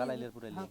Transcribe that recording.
গালাইলের পুরাইলে হ্যাঁ,